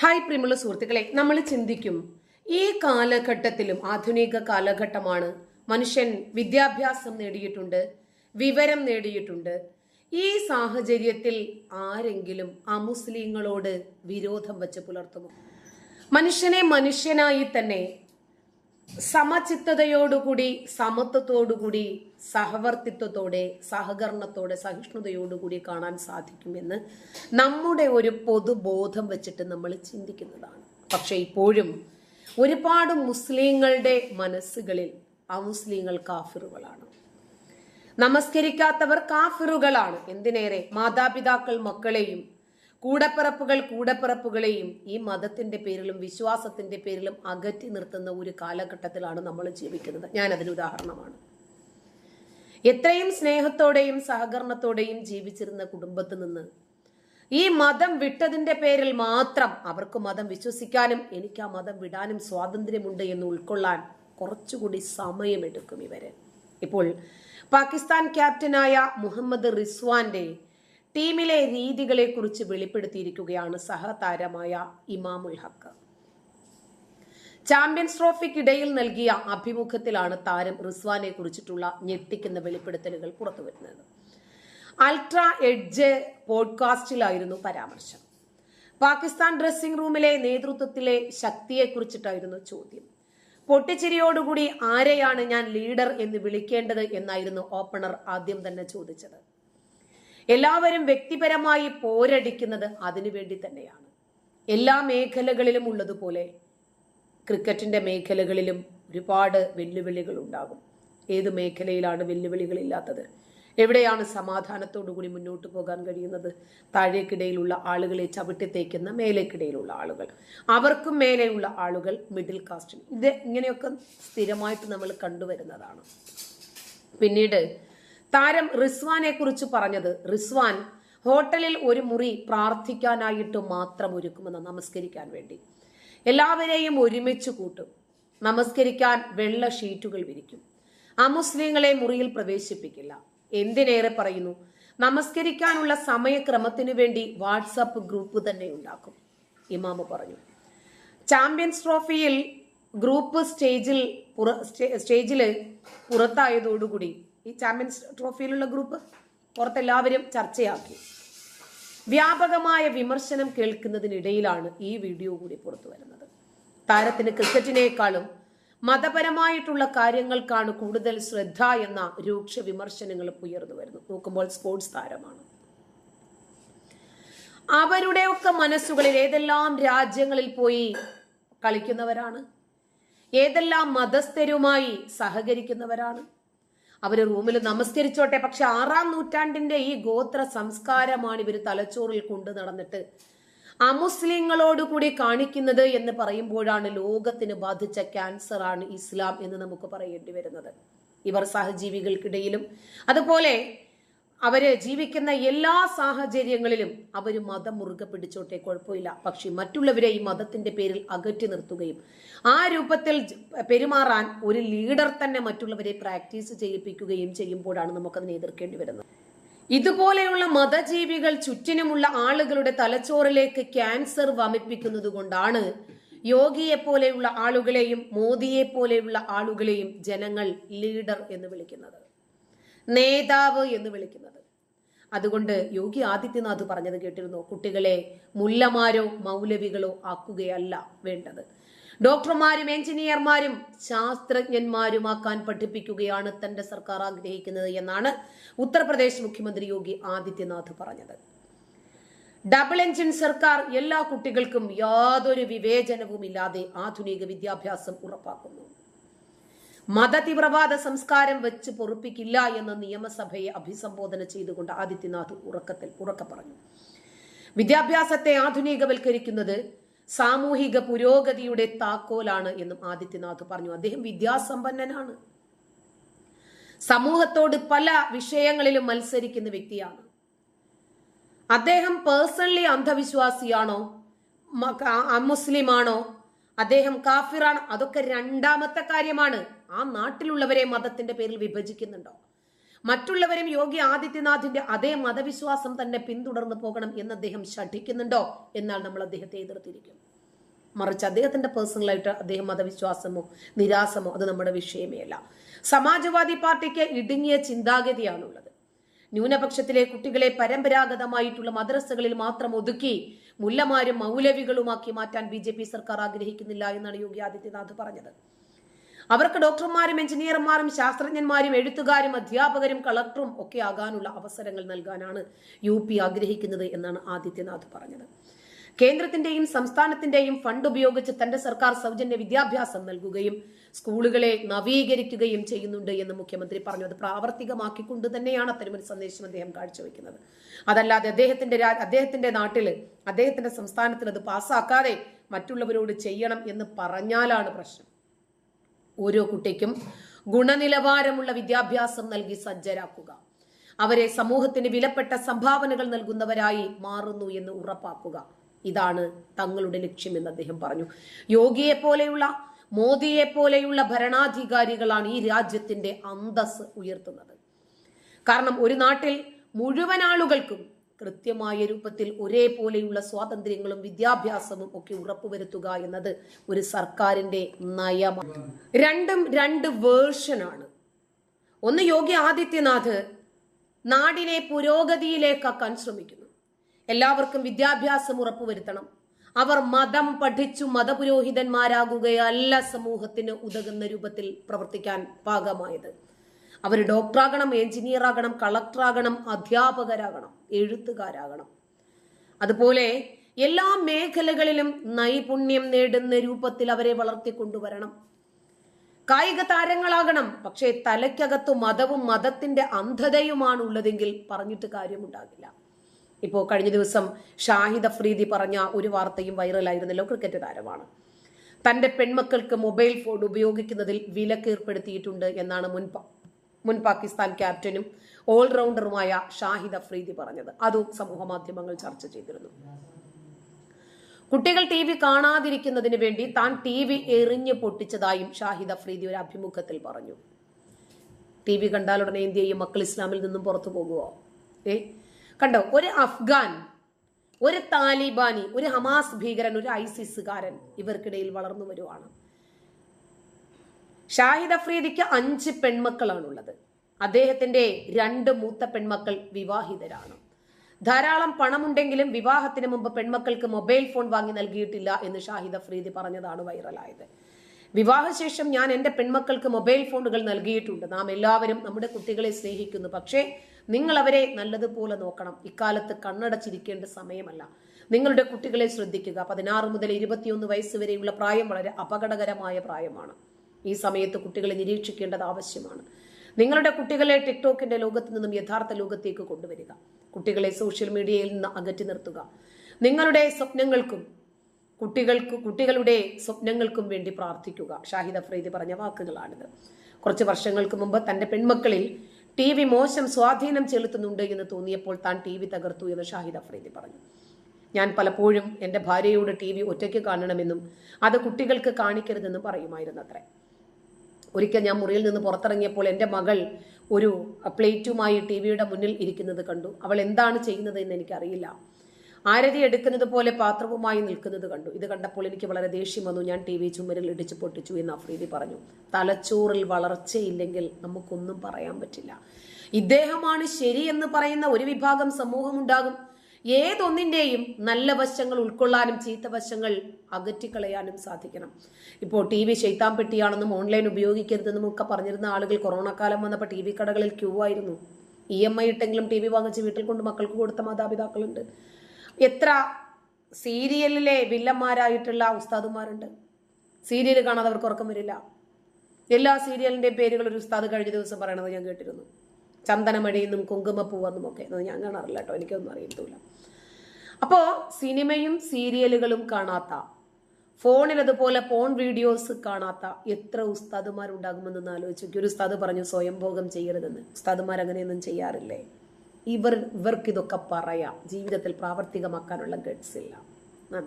Hi പ്രിയമുള്ള സുഹൃത്തുക്കളെ നമ്മൾ ചിന്തിക്കും ഈ കാലഘട്ടത്തിലും ആധുനിക കാലഘട്ടമാണ് മനുഷ്യൻ വിദ്യാഭ്യാസം നേടിയിട്ടുണ്ട് വിവരം നേടിയിട്ടുണ്ട്. ഈ സാഹചര്യത്തിൽ ആരെങ്കിലും അമുസ്ലിങ്ങളോട് വിരോധം വെച്ച് പുലർത്തുമോ? മനുഷ്യനെ മനുഷ്യനായി തന്നെ സമചിത്തതയോടുകൂടി സമത്വത്തോടുകൂടി സഹവർത്തിത്വത്തോടെ സഹകരണത്തോടെ സഹിഷ്ണുതയോടുകൂടി കാണാൻ സാധിക്കുമെന്ന് നമ്മുടെ ഒരു പൊതുബോധം വെച്ചിട്ട് നമ്മൾ ചിന്തിക്കുന്നതാണ്. പക്ഷെ ഇപ്പോഴും ഒരുപാട് മുസ്ലിങ്ങളുടെ മനസ്സുകളിൽ അമുസ്ലിങ്ങൾ കാഫിറുകളാണ്. നമസ്കരിക്കാത്തവർ കാഫിറുകളാണ്. എന്തിനേറെ? മാതാപിതാക്കൾ മക്കളെയും കൂടപ്പിറപ്പുകൾ കൂടപ്പിറപ്പുകളെയും ഈ മതത്തിന്റെ പേരിലും വിശ്വാസത്തിന്റെ പേരിലും അകറ്റി നിർത്തുന്ന ഒരു കാലഘട്ടത്തിലാണ് നമ്മൾ ജീവിക്കുന്നത്. ഞാൻ അതിന് ഉദാഹരണമാണ്. എത്രയും സ്നേഹത്തോടെയും സഹകരണത്തോടെയും ജീവിച്ചിരുന്ന കുടുംബത്തിൽ നിന്ന് ഈ മതം വിട്ടതിന്റെ പേരിൽ മാത്രം അവർക്ക് മതം വിശ്വസിക്കാനും എനിക്ക് ആ മതം വിടാനും സ്വാതന്ത്ര്യമുണ്ട് എന്ന് ഉൾക്കൊള്ളാൻ കുറച്ചുകൂടി സമയമെടുക്കും ഇവർ. ഇപ്പോൾ പാകിസ്ഥാൻ ക്യാപ്റ്റനായ മുഹമ്മദ് റിസ്വാന്റെ ടീമിലെ രീതികളെ കുറിച്ച് വെളിപ്പെടുത്തിയിരിക്കുകയാണ് സഹതാരമായ ഇമാമുൽ ഹക്ക്. ചാമ്പ്യൻസ് ട്രോഫിക്കിടയിൽ നൽകിയ അഭിമുഖത്തിലാണ് താരം റിസ്വാനെ കുറിച്ചിട്ടുള്ള ഞെട്ടിക്കുന്ന വെളിപ്പെടുത്തലുകൾ പുറത്തുവരുന്നത്. അൾട്രാ എഡ്ജ് പോഡ്കാസ്റ്റിലായിരുന്നു പരാമർശം. പാകിസ്ഥാൻ ഡ്രസ്സിംഗ് റൂമിലെ നേതൃത്വത്തിലെ ശക്തിയെക്കുറിച്ചിട്ടായിരുന്നു ചോദ്യം. പൊട്ടിച്ചിരിയോടുകൂടി ആരെയാണ് ഞാൻ ലീഡർ എന്ന് വിളിക്കേണ്ടത് എന്നായിരുന്നു ഓപ്പണർ ആദ്യം തന്നെ ചോദിച്ചത്. എല്ലാവരും വ്യക്തിപരമായി പോരടിക്കുന്നത് അതിനുവേണ്ടി തന്നെയാണ്. എല്ലാ മേഖലകളിലും ഉള്ളതുപോലെ ക്രിക്കറ്റിന്റെ മേഖലകളിലും ഒരുപാട് വെല്ലുവിളികൾ ഉണ്ടാകും. ഏത് മേഖലയിലാണ് വെല്ലുവിളികൾ ഇല്ലാത്തത്? എവിടെയാണ് സമാധാനത്തോടു കൂടി മുന്നോട്ട് പോകാൻ കഴിയുന്നത്? താഴേക്കിടയിലുള്ള ആളുകളെ ചവിട്ടിത്തേക്കുന്ന മേലേക്കിടയിലുള്ള ആളുകൾ. അവർക്കും മേലെയുള്ള ആളുകൾ മിഡിൽ കാസ്റ്റിൽ ഇത് ഇങ്ങനെയൊക്കെ സ്ഥിരമായിട്ട് നമ്മൾ കണ്ടുവരുന്നതാണ്. പിന്നീട് താരം റിസ്വാനെ കുറിച്ച് പറഞ്ഞത് റിസ്വാൻ ഹോട്ടലിൽ ഒരു മുറി പ്രാർത്ഥിക്കാനായിട്ട് മാത്രം ഒരുക്കുമെന്ന് നമസ്കരിക്കാൻ വേണ്ടി. എല്ലാവരെയും ഒരുമിച്ച് കൂട്ടും. നമസ്കരിക്കാൻ വെള്ള ഷീറ്റുകൾ വിരിക്കും. അമുസ്ലിങ്ങളെ മുറിയിൽ പ്രവേശിപ്പിക്കില്ല. എന്തിനേറെ പറയുന്നു? നമസ്കരിക്കാനുള്ള സമയക്രമത്തിനു വേണ്ടി വാട്സപ്പ് ഗ്രൂപ്പ് തന്നെ ഉണ്ടാക്കും. ഇമാമ പറഞ്ഞു. ചാമ്പ്യൻസ് ട്രോഫിയിൽ ഗ്രൂപ്പ് സ്റ്റേജിൽ സ്റ്റേജിൽ പുറത്തായതോടുകൂടി ഈ ചാമ്പ്യൻസ് ട്രോഫിയിലുള്ള ഗ്രൂപ്പ് പുറത്തെല്ലാവരും ചർച്ചയാക്കി. വ്യാപകമായ വിമർശനം കേൾക്കുന്നതിനിടയിലാണ് ഈ വീഡിയോ കൂടി പുറത്തു വരുന്നത്. താരത്തിന് ക്രിക്കറ്റിനേക്കാളും മതപരമായിട്ടുള്ള കാര്യങ്ങൾക്കാണ് കൂടുതൽ ശ്രദ്ധ എന്ന രൂക്ഷ വിമർശനങ്ങൾ ഉയർന്നു വരുന്നു. നോക്കുമ്പോൾ സ്പോർട്സ് താരമാണ്. അവരുടെയൊക്കെ മനസ്സുകളിൽ ഏതെല്ലാം രാജ്യങ്ങളിൽ പോയി കളിക്കുന്നവരാണ്? ഏതെല്ലാം മതസ്ഥരുമായി സഹകരിക്കുന്നവരാണ്? അവർ റൂമിൽ നമസ്കരിച്ചോട്ടെ. പക്ഷെ ആറാം നൂറ്റാണ്ടിന്റെ ഈ ഗോത്ര സംസ്കാരമാണ് ഇവർ തലച്ചോറിൽ കൊണ്ടു നടന്നിട്ട് അമുസ്ലിങ്ങളോട് കൂടി കാണിക്കുന്നത് എന്ന് പറയുമ്പോഴാണ് ലോകത്തിന് ബാധിച്ച ക്യാൻസർ ആണ് ഇസ്ലാം എന്ന് നമുക്ക് പറയേണ്ടി വരുന്നത്. ഇവർ സഹജീവികൾക്കിടയിലും അതുപോലെ അവർ ജീവിക്കുന്ന എല്ലാ സാഹചര്യങ്ങളിലും അവർ മതം മുറുകെ പിടിച്ചോട്ടെ കുഴപ്പമില്ല. പക്ഷെ മറ്റുള്ളവരെ ഈ മതത്തിന്റെ പേരിൽ അകറ്റി നിർത്തുകയും ആ രൂപത്തിൽ പെരുമാറാൻ ഒരു ലീഡർ തന്നെ മറ്റുള്ളവരെ പ്രാക്ടീസ് ചെയ്യിപ്പിക്കുകയും ചെയ്യുമ്പോഴാണ് നമുക്കതിനെ എതിർക്കേണ്ടി വരുന്നത്. ഇതുപോലെയുള്ള മതജീവികൾ ചുറ്റിനുമുള്ള ആളുകളുടെ തലച്ചോറിലേക്ക് ക്യാൻസർ വമിപ്പിക്കുന്നത് കൊണ്ടാണ് യോഗിയെ പോലെയുള്ള ആളുകളെയും മോദിയെ പോലെയുള്ള ആളുകളെയും ജനങ്ങൾ ലീഡർ എന്ന് വിളിക്കുന്നത്. നേതാവ് എന്ന് വിളിക്കുന്നത്. അതുകൊണ്ട് യോഗി ആദിത്യനാഥ് പറഞ്ഞത് കേട്ടിരുന്നു കുട്ടികളെ മുല്ലമാരോ മൗലവികളോ ആക്കുകയല്ല വേണ്ടത്. ഡോക്ടർമാരും എഞ്ചിനീയർമാരും ശാസ്ത്രജ്ഞന്മാരുമാക്കാൻ പഠിപ്പിക്കുകയാണ് തന്റെ സർക്കാർ ആഗ്രഹിക്കുന്നത് എന്നാണ് ഉത്തർപ്രദേശ് മുഖ്യമന്ത്രി യോഗി ആദിത്യനാഥ് പറഞ്ഞത്. ഡബിൾ എഞ്ചിൻ സർക്കാർ എല്ലാ കുട്ടികൾക്കും യാതൊരു വിവേചനവും ഇല്ലാതെ ആധുനിക വിദ്യാഭ്യാസം ഉറപ്പാക്കുന്നു. മതതീവ്രവാദ സംസ്കാരം വെച്ച് പൊറുപ്പിക്കില്ല എന്ന് നിയമസഭയെ അഭിസംബോധന ചെയ്തുകൊണ്ട് ആദിത്യനാഥ് ഉറക്കത്തിൽ ഉറക്ക പറഞ്ഞു വിദ്യാഭ്യാസത്തെ ആധുനികവൽക്കരിക്കുന്നത് സാമൂഹിക പുരോഗതിയുടെ താക്കോലാണ് എന്നും ആദിത്യനാഥ് പറഞ്ഞു. അദ്ദേഹം വിദ്യാസമ്പന്നനാണ്. സമൂഹത്തോട് പല വിഷയങ്ങളിലും മത്സരിക്കുന്ന വ്യക്തിയാണ്. അദ്ദേഹം പേഴ്സണലി അന്ധവിശ്വാസിയാണോ മുസ്ലിമാണോ അദ്ദേഹം കാഫിറാണ് അതൊക്കെ രണ്ടാമത്തെ കാര്യമാണ്. ആ നാട്ടിലുള്ളവരെ മതത്തിന്റെ പേരിൽ വിഭജിക്കുന്നുണ്ടോ? മറ്റുള്ളവരും യോഗി ആദിത്യനാഥിന്റെ അതേ മതവിശ്വാസം തന്നെ പിന്തുടർന്നു പോകണം എന്ന് അദ്ദേഹം ശഠിക്കുന്നുണ്ടോ എന്നാൽ നമ്മൾ അദ്ദേഹത്തെ എതിർത്തിരിക്കും. മറിച്ച് അദ്ദേഹത്തിന്റെ പേഴ്സണലായിട്ട് അദ്ദേഹം മതവിശ്വാസമോ നിരാശമോ അത് നമ്മുടെ വിഷയമേ അല്ല. സമാജ്വാദി പാർട്ടിക്ക് ഇടുങ്ങിയ ചിന്താഗതിയാണുള്ളത്. ന്യൂനപക്ഷത്തിലെ കുട്ടികളെ പരമ്പരാഗതമായിട്ടുള്ള മദ്രസകളിൽ മാത്രം ഒതുക്കി മുല്ലമാരും മൗലവികളുമാക്കി മാറ്റാൻ ബി സർക്കാർ ആഗ്രഹിക്കുന്നില്ല എന്നാണ് യോഗി ആദിത്യനാഥ് പറഞ്ഞത്. അവർക്ക് ഡോക്ടർമാരും എഞ്ചിനീയർമാരും ശാസ്ത്രജ്ഞന്മാരും എഴുത്തുകാരും അധ്യാപകരും കളക്ടറും ഒക്കെ ആകാനുള്ള അവസരങ്ങൾ നൽകാനാണ് യു ആഗ്രഹിക്കുന്നത് എന്നാണ് ആദിത്യനാഥ് പറഞ്ഞത്. കേന്ദ്രത്തിന്റെയും സംസ്ഥാനത്തിന്റെയും ഫണ്ട് ഉപയോഗിച്ച് തന്റെ സർക്കാർ സൗജന്യ വിദ്യാഭ്യാസം നൽകുകയും സ്കൂളുകളെ നവീകരിക്കുകയും ചെയ്യുന്നുണ്ട് എന്ന് മുഖ്യമന്ത്രി പറഞ്ഞു അത് പ്രാവർത്തികമാക്കിക്കൊണ്ട് തന്നെയാണ് അത്തരമൊരു സന്ദേശം അദ്ദേഹം കാഴ്ചവെക്കുന്നത്. അതല്ലാതെ അദ്ദേഹത്തിന്റെ അദ്ദേഹത്തിന്റെ നാട്ടിൽ അദ്ദേഹത്തിന്റെ സംസ്ഥാനത്തിൽ അത് പാസ്സാക്കാതെ മറ്റുള്ളവരോട് ചെയ്യണം എന്ന് പറഞ്ഞാലാണ് പ്രശ്നം. ഓരോ കുട്ടിക്കും ഗുണനിലവാരമുള്ള വിദ്യാഭ്യാസം നൽകി സജ്ജരാക്കുക. അവരെ സമൂഹത്തിന് വിലപ്പെട്ട സംഭാവനകൾ നൽകുന്നവരായി മാറുന്നു എന്ന് ഉറപ്പാക്കുക. ഇതാണ് തങ്ങളുടെ ലക്ഷ്യമെന്ന് അദ്ദേഹം പറഞ്ഞു. യോഗിയെ പോലെയുള്ള മോദിയെ പോലെയുള്ള ഭരണാധികാരികളാണ് ഈ രാജ്യത്തിന്റെ അന്തസ് ഉയർത്തുന്നത്. കാരണം ഒരു നാട്ടിൽ മുഴുവൻ ആളുകൾക്കും കൃത്യമായ രൂപത്തിൽ ഒരേപോലെയുള്ള സ്വാതന്ത്ര്യങ്ങളും വിദ്യാഭ്യാസവും ഒക്കെ ഉറപ്പുവരുത്തുക എന്നത് ഒരു സർക്കാരിന്റെ നയമാണ് രണ്ടും രണ്ട് വേർഷനാണ്. ഒന്ന് യോഗി ആദിത്യനാഥ് നാടിനെ പുരോഗതിയിലേക്കാക്കാൻ ശ്രമിക്കുന്നു. എല്ലാവർക്കും വിദ്യാഭ്യാസം ഉറപ്പുവരുത്തണം. അവർ മതം പഠിച്ചു മതപുരോഹിതന്മാരാകുകയല്ല സമൂഹത്തിന് ഉതകുന്ന രൂപത്തിൽ പ്രവർത്തിക്കാൻ പാകമായത്. അവർ ഡോക്ടറാകണം എഞ്ചിനീയർ ആകണം കളക്ടറാകണം അധ്യാപകരാകണം. എഴുത്തുകാരാകണം. അതുപോലെ എല്ലാ മേഖലകളിലും നൈപുണ്യം നേടുന്ന രൂപത്തിൽ അവരെ വളർത്തിക്കൊണ്ടുവരണം. കായിക താരങ്ങളാകണം പക്ഷേ തലയ്ക്കകത്തു മതവും മതത്തിന്റെ അന്ധതയുമാണ് ഉള്ളതെങ്കിൽ പറഞ്ഞിട്ട് കാര്യമുണ്ടാകില്ല. ഇപ്പോൾ കഴിഞ്ഞ ദിവസം ഷാഹിദ് അഫ്രീദി പറഞ്ഞ ഒരു വാർത്തയും വൈറലായിരുന്നല്ലോ ക്രിക്കറ്റ് താരമാണ്. തന്റെ പെൺമക്കൾക്ക് മൊബൈൽ ഫോൺ ഉപയോഗിക്കുന്നതിൽ വിലക്കേർപ്പെടുത്തിയിട്ടുണ്ട് എന്നാണ് മുൻ മുൻ പാകിസ്ഥാൻ ക്യാപ്റ്റനും ഓൾറൗണ്ടറുമായ ഷാഹിദ് അഫ്രീദി പറഞ്ഞത്. അതും സമൂഹ മാധ്യമങ്ങൾ ചർച്ച ചെയ്തിരുന്നു. കുട്ടികൾ ടി വി കാണാതിരിക്കുന്നതിന് വേണ്ടി താൻ ടി വി എറിഞ്ഞു പൊട്ടിച്ചതായും ഷാഹിദ് അഫ്രീദി ഒരു അഭിമുഖത്തിൽ പറഞ്ഞു. ടി വി കണ്ടാലുടനെ എന്ത് ചെയ്യും? മക്കൾ ഇസ്ലാമിൽ നിന്നും പുറത്തു പോകുമോ ഏ? കണ്ടോ? ഒരു അഫ്ഗാൻ ഒരു താലിബാനി ഒരു ഹമാസ് ഭീകരൻ ഒരു ഐസിസുകാരൻ ഇവർക്കിടയിൽ വളർന്നു വരുവാണ്. ഷാഹിദ് അഫ്രീദിക്ക് അഞ്ച് പെൺമക്കളാണുള്ളത്. അദ്ദേഹത്തിന്റെ രണ്ട് മൂത്ത പെൺമക്കൾ വിവാഹിതരാണ്. ധാരാളം പണമുണ്ടെങ്കിലും വിവാഹത്തിന് മുമ്പ് പെൺമക്കൾക്ക് മൊബൈൽ ഫോൺ വാങ്ങി നൽകിയിട്ടില്ല എന്ന് ഷാഹിദ് അഫ്രീദി പറഞ്ഞതാണ് വൈറലായത്. വിവാഹശേഷം ഞാൻ എന്റെ പെൺമക്കൾക്ക് മൊബൈൽ ഫോണുകൾ നൽകിയിട്ടുണ്ട്. നാം എല്ലാവരും നമ്മുടെ കുട്ടികളെ സ്നേഹിക്കുന്നു. പക്ഷേ നിങ്ങൾ അവരെ നല്ലതുപോലെ നോക്കണം. ഇക്കാലത്ത് കണ്ണടച്ചിരിക്കേണ്ട സമയമല്ല. നിങ്ങളുടെ കുട്ടികളെ ശ്രദ്ധിക്കുക. പതിനാറ് മുതൽ ഇരുപത്തിയൊന്ന് വയസ്സ് വരെയുള്ള പ്രായം വളരെ അപകടകരമായ പ്രായമാണ്. ഈ സമയത്ത് കുട്ടികളെ നിരീക്ഷിക്കേണ്ടത് ആവശ്യമാണ്. നിങ്ങളുടെ കുട്ടികളെ ടിക്ടോക്കിന്റെ ലോകത്ത് നിന്നും യഥാർത്ഥ ലോകത്തേക്ക് കൊണ്ടുവരിക. കുട്ടികളെ സോഷ്യൽ മീഡിയയിൽ നിന്ന് അകറ്റി നിർത്തുക. നിങ്ങളുടെ സ്വപ്നങ്ങൾക്കും കുട്ടികൾക്ക് കുട്ടികളുടെ സ്വപ്നങ്ങൾക്കും വേണ്ടി പ്രാർത്ഥിക്കുക. ഷാഹിദ് അഫ്രീദി പറഞ്ഞ വാക്കുകളാണിത്. കുറച്ച് വർഷങ്ങൾക്ക് മുമ്പ് തന്റെ പെൺമക്കളിൽ ടി വി മോശം സ്വാധീനം ചെലുത്തുന്നുണ്ട് എന്ന് തോന്നിയപ്പോൾ താൻ ടി വി തകർത്തു എന്ന് ഷാഹിദ് അഫ്രീദി പറഞ്ഞു. ഞാൻ പലപ്പോഴും എന്റെ ഭാര്യയോട് ടി വി ഒറ്റയ്ക്ക് കാണണമെന്നും അത് കുട്ടികൾക്ക് കാണിക്കരുതെന്നും പറയുമായിരുന്നു അത്രേ ഒരിക്കൽ ഞാൻ മുറിയിൽ നിന്ന് പുറത്തിറങ്ങിയപ്പോൾ എന്റെ മകൾ ഒരു പ്ലേറ്റുമായി ടി വിയുടെ മുന്നിൽ ഇരിക്കുന്നത് കണ്ടു. അവൾ എന്താണ് ചെയ്യുന്നത് എന്ന് എനിക്കറിയില്ല. ആരതി എടുക്കുന്നത് പോലെ പാത്രവുമായി നിൽക്കുന്നത് കണ്ടു. ഇത് കണ്ടപ്പോൾ എനിക്ക് വളരെ ദേഷ്യം വന്നു. ഞാൻ ടി വി ചുമരിൽ ഇടിച്ചു പൊട്ടിച്ചു എന്ന് അഫ്രീദി പറഞ്ഞു. തലച്ചോറിൽ വളർച്ചയില്ലെങ്കിൽ നമുക്കൊന്നും പറയാൻ പറ്റില്ല. ഇദ്ദേഹമാണ് ശരി എന്ന് പറയുന്ന ഒരു വിഭാഗം സമൂഹമുണ്ടാകും. ഏതൊന്നിന്റെയും നല്ല വശങ്ങൾ ഉൾക്കൊള്ളാനും ചീത്ത വശങ്ങൾ അകറ്റിക്കളയാനും സാധിക്കണം. ഇപ്പോൾ ടി വി ശൈത്താൻ പെട്ടിയാണെന്നും ഓൺലൈൻ ഉപയോഗിക്കരുതെന്നും ഒക്കെ പറഞ്ഞിരുന്ന ആളുകൾ കൊറോണ കാലം വന്നപ്പോൾ ടി വി കടകളിൽ ക്യൂ ആയിരുന്നു. ഇ എം ഐ ഇട്ടെങ്കിലും ടി വി വാങ്ങിച്ച് വീട്ടിൽ കൊണ്ട് മക്കൾക്ക് കൊടുത്ത മാതാപിതാക്കളുണ്ട്. എത്ര സീരിയലിലെ വില്ലന്മാരായിട്ടുള്ള ഉസ്താദുമാരുണ്ട്. സീരിയൽ കാണാതെ അവർക്ക് ഉറക്കം വരില്ല. എല്ലാ സീരിയലിന്റെയും പേരുകൾ ഒരു ഉസ്താദ് കഴിഞ്ഞ ദിവസം പറയണത് ഞാൻ കേട്ടിരുന്നു. ചന്ദനമണിയെന്നും കുങ്കുമപ്പൂവെന്നും ഒക്കെ അത് ഞാൻ കാണാറില്ല കേട്ടോ എനിക്കൊന്നും അറിയത്തില്ല അപ്പോൾ സിനിമയും സീരിയലുകളും കാണാത്ത ഫോണിൽ അതുപോലെ ഫോൺ വീഡിയോസ് കാണാത്ത എത്ര ഉസ്താദുമാരുണ്ടാകുമെന്നൊന്ന് ആലോചിക്കും ഒരു ഉസ്താദ് പറഞ്ഞു സ്വയംഭോഗം ചെയ്യരുതെന്ന്. ഉസ്താദുമാർ അങ്ങനെയൊന്നും ചെയ്യാറില്ലേ? ഇവർ ഇവർക്കിതൊക്കെ പറയാം. ജീവിതത്തിൽ പ്രാവർത്തികമാക്കാനുള്ള ഗഡ്സ് ഇല്ല. നന്ദി.